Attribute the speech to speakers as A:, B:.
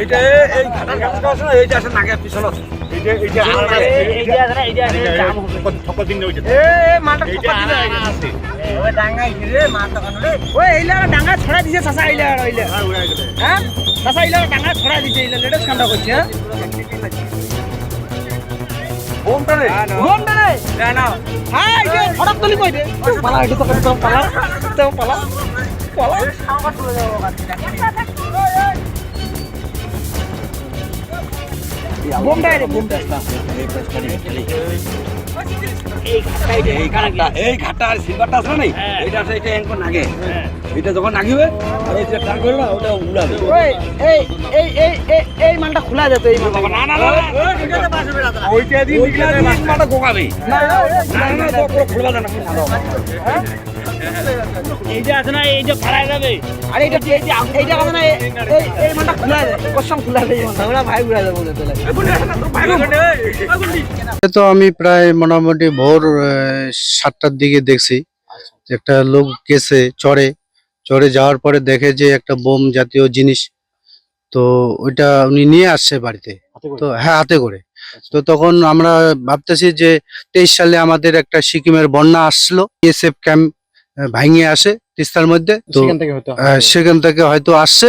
A: এইটা এই ঘাটার কাছে আছে না এইটা আছে নাগের পিছনে এইটা এইটা
B: এইটা আছে না এইটা আছে জাম হবে
A: ঠকর দিন ওইটা
B: এ মালটা ঠকা দিলে
A: আছে
B: ওই রে এইলা ডাঙ্গা ছড়া দিছে চাচা এইলা এইলা হ্যাঁ চাচা এইলা ডাঙ্গা ছড়া দিছে এইলা করছে হ্যাঁ
A: রে
B: ঘুম রে না না হ্যাঁ এইটা ফটক তুলি কই দে পালা এটা তো পালা তো পালা পালা সামনে চলে যাব বোমটা রে বোমটা এই
A: ঘাটটা এই ঘাটটা আর সিলভারটা আছে না এইটা আছে এটা এনকো নাগে এটা যখন নাগিবে আর এই যে টান করবে না ওটা উড়াবে
B: এই এই এই এই এই খোলা যেত এই মালটা
A: না না না ওইটা দিন নিকলা দিন মাটা
B: না
A: না না খুলবা না
B: এইটা আছে না এইটা ফাড়াই যাবে। আরে এইটা এইটা এইটা আছে না এই এই- এই খোলা যায় কসম খোলা যায় আমরা ভাই উড়া যাব
C: তো আমি প্রায় মোটামুটি ভোর আহ, সাতটার দিকে দেখছি। একটা লোক গেছে চড়ে চড়ে যাওয়ার পরে দেখে যে একটা বোম জাতীয় জিনিস। তো ওইটা উনি নিয়ে আসছে বাড়িতে। তো হ্যাঁ হাতে করে। তো তখন আমরা ভাবতেছি যে তেইশ সালে আমাদের একটা সিকিমের বন্যা আসলো। এসএফ ক্যাম্প ভাঙিয়ে আসে তিস্তার মধ্যে তো
D: সেখান থেকে হয়তো
C: আহ, সেখান থেকে হয়তো আসছে।